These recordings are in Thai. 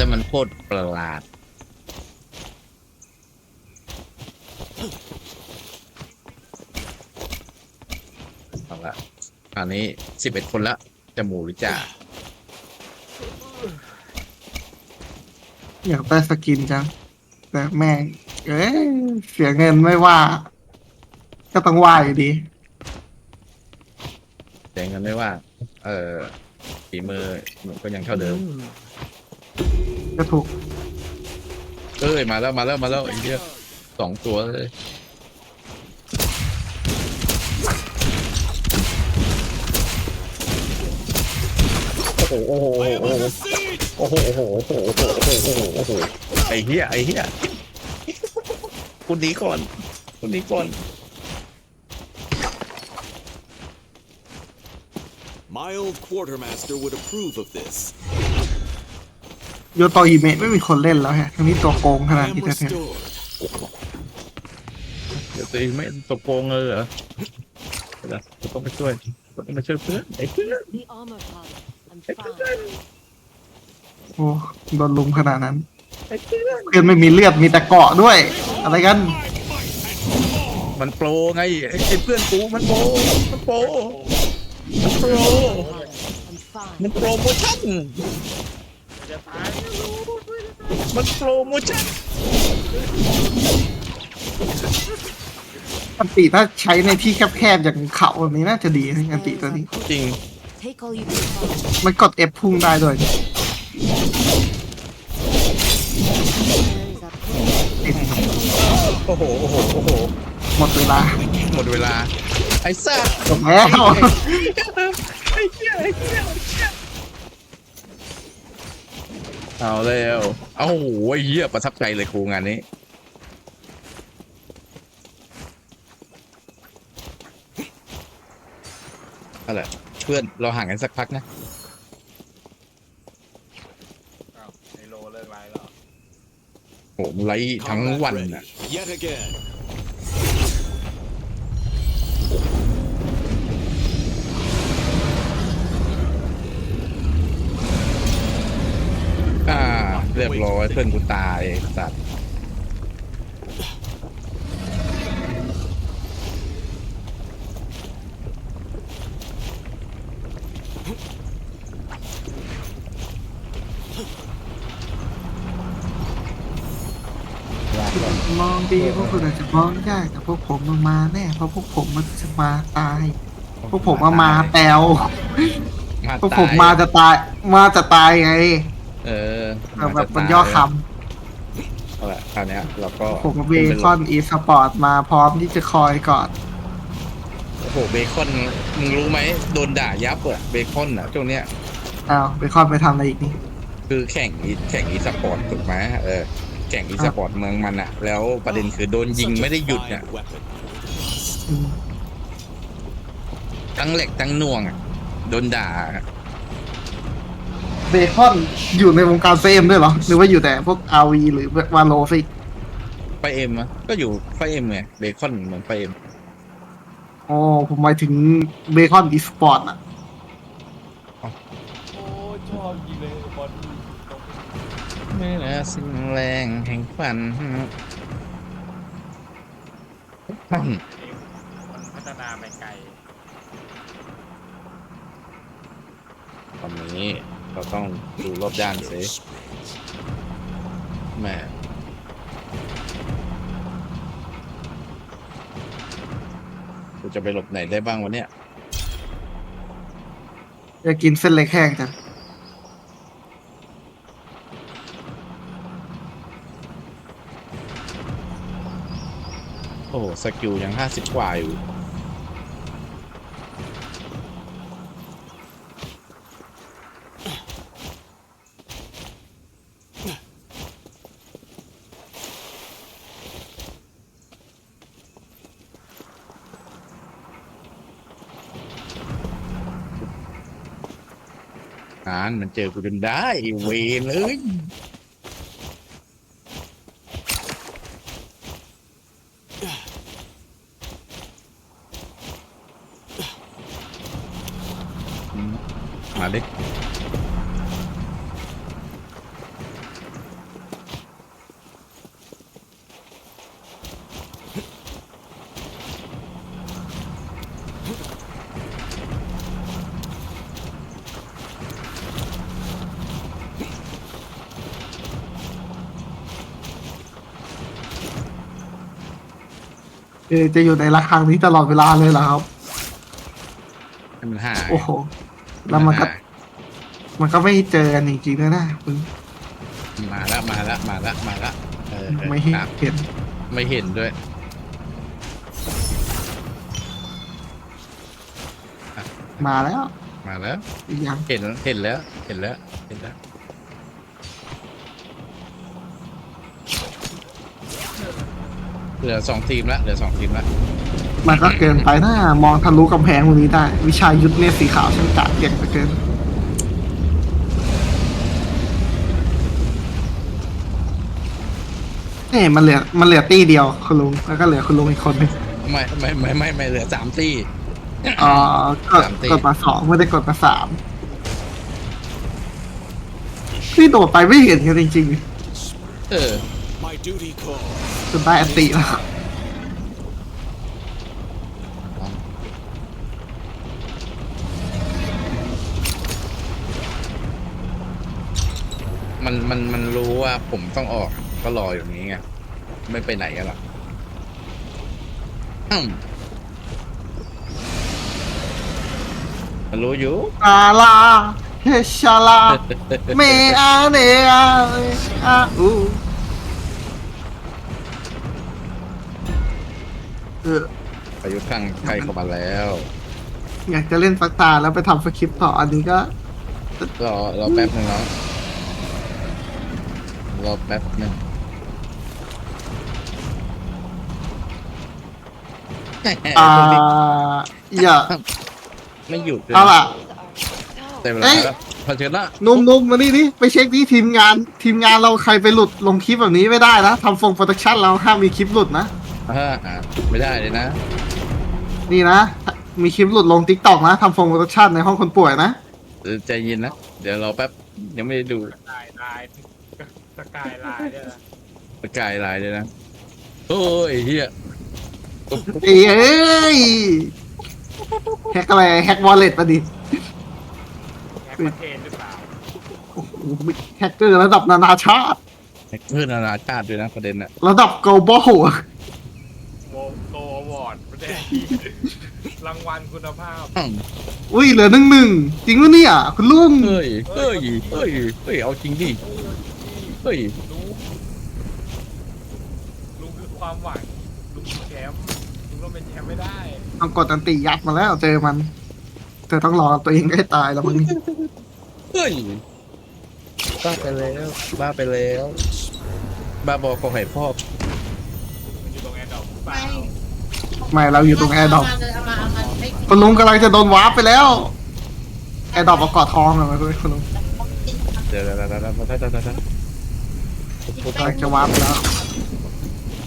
แล้วมันโคตรประหลาด เอาละอันนี้สิบเอ็ดคนละจะหมูหรือจ่าอยากได้สกินจัง แต่แม่งเอ้ยเสียเงินไม่ว่า ก็ต้องว่าอยู่ดี แต่งั้นไม่ว่า เออฝีมือมันก็ยังเท่าเดิม ก็ถูกเอ้ยมาแล้วมาแล้วมาแล้วไอ้เหี้ยสองตัวเลยโอ้โหโอ้โหโอ้โหโอ้โหโอ้โหโอ้โหโอ้โหโอ้โหโอ้โหไอ้เหี้ยไอ้เหี้ยคุณหนีก่อนคุณหนีก่อน My old quartermaster would approve of this. โยโตอิเมะไม่มีคนเล่นแล้วฮะทั้งนี้ตัวโกงขนาด I นี้ am แท้ restored. เดี๋ยวตีไม่ตกโกงเลยเหรอเดี๋ยวเราต้องไปช่วยต้องไปช่วยเพื่อนไอ้เพื่อน The armor pod. I'm ไอ้เพื่อน fine. ๆโอ้โดนลุมขนาดนั้นไอ้เพื่อน เพื่อนไม่มีเลือดมีแต่เกาะด้วย อะไรกัน มันโปรไงไอ้ไอ้เพื่อนกูมันโปรมันโปรมันโปร I'm fine. มันโปรโมชั่น มันโปรโมชั่นอันติถ้าใช้ในที่แคบๆอย่างเขาแบบนี้น่าจะดีนะอันติตัวนี้ จริง Take all you can find. มันกด F พุ่งได้ด้วย There is a ติดโอ้โห โอ้โห โอ้โห หมดเวลาหมดเวลา ไอ้ซ่าจบแล้ว ไอ้เหี้ยไอ้เหี้ยไอ้เหี้ย เอาแล้วเอาโหไอ้เหี้ยประทับใจเลยครูงานนี้ อะไรเพื่อนเราห่างกันสักพักนะ อ้าวไอโลเลิกไลฟ์แล้วโหมันไลฟ์ทั้ง Combat วัน ready. น่ะ Yet again. ยบร้อยเพื่อนกูตายสัตว์ลากก่อนมองดีพวกคุณอาจจะมองยากแต่พวกผมมันมาแน่เพราะพวกผมมันจะมาตาย พวกผมมามาแปลวมาพวกตยผมมาจะตายมาจะตายไง เออแบบแบบจะมันตาย่อคเอาละคราวเนี้ยเราก็ำผมกับเบคอนอีสปอร์ตมาพร้อมที่จะคอยก่อนโอ้โหเบคอนมึงรู้ไหมโดนด่ายับอะเบคอนอะช่วงเนี้ยอ้าวเบคอนไปทำอะไรอีกนี่คือแข่งอีแข่งอีสปอร์ตถูกไหมเออแข่งอีสปอร์ตเมืองมันอะแล้วประเด็นคือโดนยิง Such a ไม่ได้หยุด fine อะ weapon. อืมทั้งเหล็กทั้งน่วงอะโดนด่า เบคอนอยู่ในวงการเฟมด้วยเหรอ หรือว่าอยู่แต่พวกอาวีหรือวาโลฟิไฟเอ็มอะก็อยู่ไฟเอ็มไงเบคอนเหมือนไฟเอ็มอ๋อผมหมายถึงเบคอนอีสปอร์ตอะโอ้ชอบยิงเลยบอลตรงเมื่อสิ่งแรงแห่งฝันมันพัฒนาไปไกลตอนนี้ เราต้องดูรอบด้านสิแหม่กูจะไปหลบไหนได้บ้างวะเนี่ยจะกินเส้นเล็กแห้งจังโอ้โหสกิลยังห้าสิบกว่าอยู่ อ่านมันเจอกูจนได้ไอ้เวเลย เออจะอยู่ในระฆังนี้ตลอดเวลาเลยเหรอครับ ให้มันหายโอ้โห แล้วมันก็ หายมันก็ไม่เจอกันจริงๆนะนะมึงมาละมาละมาละมาละเออเออไม่เห็นครับเห็นไม่เห็นด้วยมาแล้วมาแล้ว อีกอย่าง เห็นเห็นแล้ว เห็นแล้ว เห็นแล้ว เหลือสองทีมละเหลือสองทีมละมันก็เกินไปนะมองทะลุกำแพงตรงนี้ได้ วิชายุทธเนี่ยสีขาวช่างกะเก่งเหลือเกินเนี่ยมันเหลือมันเหลือตี้เดียวคุณลุงแล้วก็เหลือคุณลุงอีกคนหนึงไม่ไม่ไม่ไม่ไม่เหลือสามตี อ๋อกดสามตีกดมาสองไม่ได้กดมาสามที่โดดไปไม่เห็นกันจริงเออ My duty calls. ๆจนได้อันติแล้วมันมันมันรู้ว่าผมต้องออกก็รออยู่นี้ไงไม่ไปไหนกันหรอกอืมมันรู้อยู่อาลาเฮชาลา เมอาเนอาอาอู เออประยุทธ์ข้างใกล้เข้ามาแล้วอยากจะเล่นสักตาแล้วไปทำสคริปต์ต่ออันนี้ก็ รอรอแป๊บหนึ่งเนาะรอแป๊บหนึ่งอ่า อย่า ไม่หยุดเลยเอาล่ะ เต็มเวเอ้ลายแล้วพอเชิญละนุ่มนุ่มมานี่นี่ไปเช็คที่ทีมงาน ทีมงานเราใครไปหลุดลงคลิปแบบนี้ไม่ได้นะทำฟงโปรดักชั่นเราห้ามมีคลิปหลุดนะ อ่าอ่าไม่ได้เลยนะ นี่นะ มีคลิปหลุดลงทิกตอกนะทำฟงโปรดักชั่นในห้องคนป่วยนะ เดี๋ยวใจเย็นนะ เดี๋ยวรอแป๊บยังไม่ได้ดูลายลายสกายลายเนี่ยนะสกายไลน์เลยนะ โอ้ยเฮียเอ้ยแฮกอะไรแฮกวอลเล็ตมาดิแฮกประเทศหรือเปล่าโอ้โหแฮกเกอร์ระดับนานาชาติเพื่อนนานาชาติด้วยนะประเด็นน่ะ ระดับ global โมโตอ วอร์ดประเทศรางวัลคุณภาพอืมอุ้ยเหลือหนึ่งหนึ่งจริงวะเนี่ยคุณลุงเฮ้ยเฮ้ยเฮ้ยเฮ้ยเอาจริงดิเฮ้ยลุงลุงคือความหวังลุงคือแชมป์ลุงต้องเป็นแชมป์ไม่ได้ต้องกดอันติยัดมาแล้วเจอมันแต่ต้องรอตัวเองให้ตายแล้วมึงเฮ้ยบ้าไปแล้ว บ้าไปแล้ว บ้าบอกขอให้พ่อ ไม่เราอยู่ตรงแอร์ดอปอามาเอมคุณลุงกำลังจะโดนวาร์ปไปแล้วแอร์ดอปเอากอดทองเลยคุณลุงเดี๋ยวเดี๋ยวเดี๋ยวเดี๋ยวเดี๋ยวเดี๋ยวกำลังจะวาร์ปไปแล้ว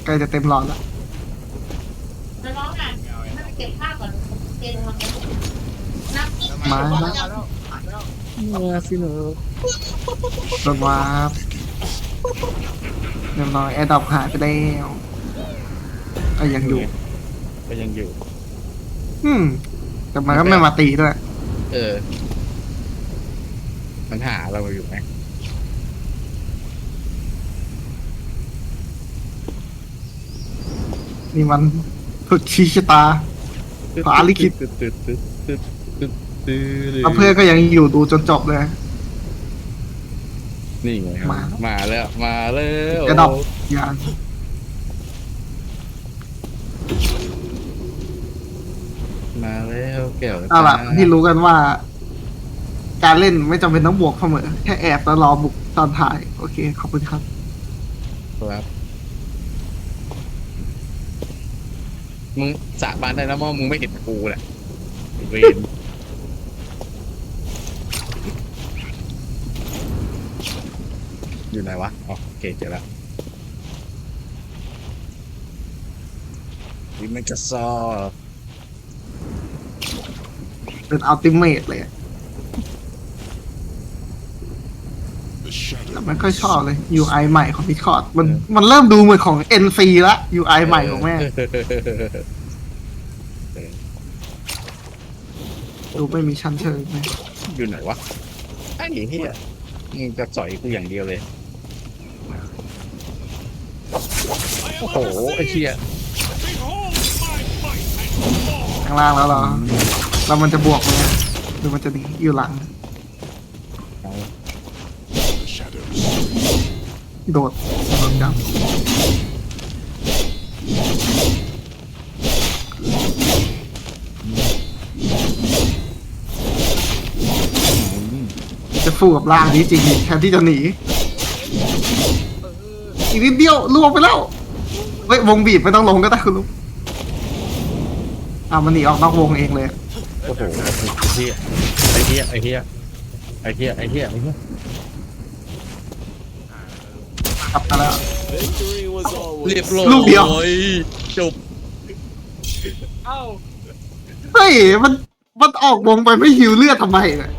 ใกล้จะเต็มหลอดแล้วไม้อะเก็บผ้าอเก็นแล้วมื่อสิหนูโดนวาร์ปเรียบร้อยแอร์ดอปหายไปแล้วก็ยังอยู่ ก็ยังอยู่ อืมแต่มันก็ไม่มาตีด้วย เออ มันหาเราอยู่ไหมนี่มันฝึกชี้ชะตาขวาลิขิต ตึ๊ดตึ๊ดตึ๊ดตึ๊ดตึ๊ดตึ๊ดแล้วเพื่อนก็ยังอยู่ดูจนจบเลย นี่ไงครับมา มาแล้ว มาแล้ว กระดอบยาง มาแล้วแก้วเอาล่ะที่รู้กันว่า การเล่นไม่จำเป็นต้องบวกเสมอแค่แอบแล้วรอบุกตอนถ่าย โอเค ขอบคุณครับ ครับมึงสาบานได้แล้วว่ามึงไม่เห็นกูแหละเวนอยู่ไหนวะอ๋อโอเคเจอแล้วดิมันกระซอ เป็นอัลติเมทเลยอะ The shadow แต่ไม่ค่อยชอบเลย UI ใหม่ของ Discord มันมันเริ่มดูเหมือนของ NC ละ UI ใหม่ของแม่งดูไม่มีชั้นเชิงเลยอยู่ไหนวะไอ้เหี้ยมึงจะสอยกูอย่างเดียวเลย โอ้โห ไอ้เหี้ย Behold ข้างล่างแล้วเหรอ แล้วมันจะบวกไหมหรือมันจะหนีอยู่หลัง โดดโดดจับจะฟูกับล่างนี้จริงดิแทนที่จะหนีอีกนิดเดียวล่วงไปแล้วเฮ้ยวงบีบไม่ต้องลงก็ได้คุณลุง อ่ามันหนีออกนอกวงเองเลยโอ้โหไอ้เหี้ยไอ้เหี้ยไอ้เหี้ยไอ้เหี้ยไอ้เหี้ยกลับมาแล้ว Victory was always เรียบร้อยลูกเดียว จบเอ้าเฮ้ยมันมันออกวงไปไม่หิวเลือดทำไมเนี่ย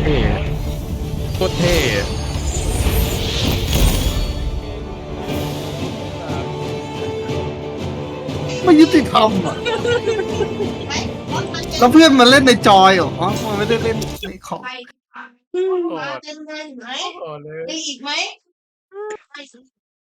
เท่โคตรเท่ไม่ ยุติธรรมอะแล้วเพื่อนมันเล่นในจอยเหรออ๋อมันไม่ได้เล่นในคอมไปมาเต็มเลยเห็นไหมโอ้เลยมีอีกไหม